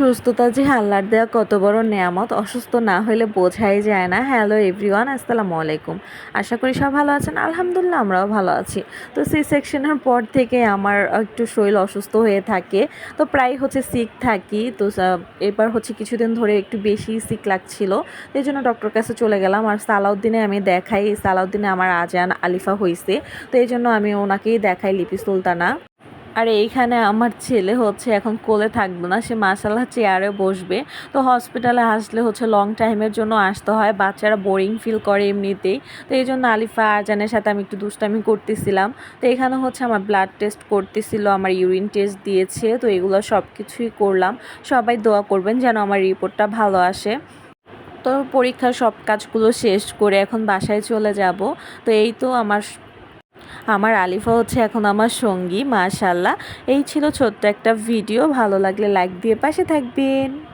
সুস্থতা যে আল্লাহর দেওয়া কত বড় নেয়ামত, অসুস্থ না হলে বোঝাই যায় না। হ্যালো এভরিওয়ান আসসালামু আলাইকুম। আশা করি সব ভালো আছেন। আলহামদুলিল্লাহ আমরাও ভালো আছি। তো সি সেকশনের পর থেকে আমার একটু শরীর অসুস্থ হয়ে থাকে। তো প্রায় হচ্ছে সিক থাকি। তো এবার হচ্ছে কিছুদিন ধরে একটু বেশি সিক লাগছিল। এই জন্য ডক্টর কাছে চলে গেলাম। আর সালাউদ্দিনে আমি দেখাই। সালাউদ্দিনে আমার আজান আলিফা হয়েছে তো এই জন্য আমি ওনাকেই দেখাই লিপি সুলতানা। আর, এইখানে আমার ছেলে হচ্ছে এখন কোলে থাকবে না, সে মাসাল্লাহ চেয়ারে বসবে। তো হসপিটালে আসলে হচ্ছে লং টাইমের জন্য আসতে হয়, বাচ্চারা বোরিং ফিল করে এমনিতেই। তো এই জন্য আলিফা আরজানের সাথে আমি একটু দুষ্টামি করতেছিলাম। তো এখানে হচ্ছে আমার ব্লাড টেস্ট করতেছিল, আমার ইউরিন টেস্ট দিয়েছে, তো এগুলো সব কিছুই করলাম। সবাই দোয়া করবেন যেন আমার রিপোর্টটা ভালো আসে। তো পরীক্ষার সব কাজগুলো শেষ করে এখন বাসায় চলে যাব। তো এই তো আমার আমার আলিফা হচ্ছে এখন আমার সঙ্গী মাশাল্লাহ এই ছিল ছোট্ট একটা ভিডিও, ভালো লাগলে লাইক দিয়ে পাশে থাকবেন।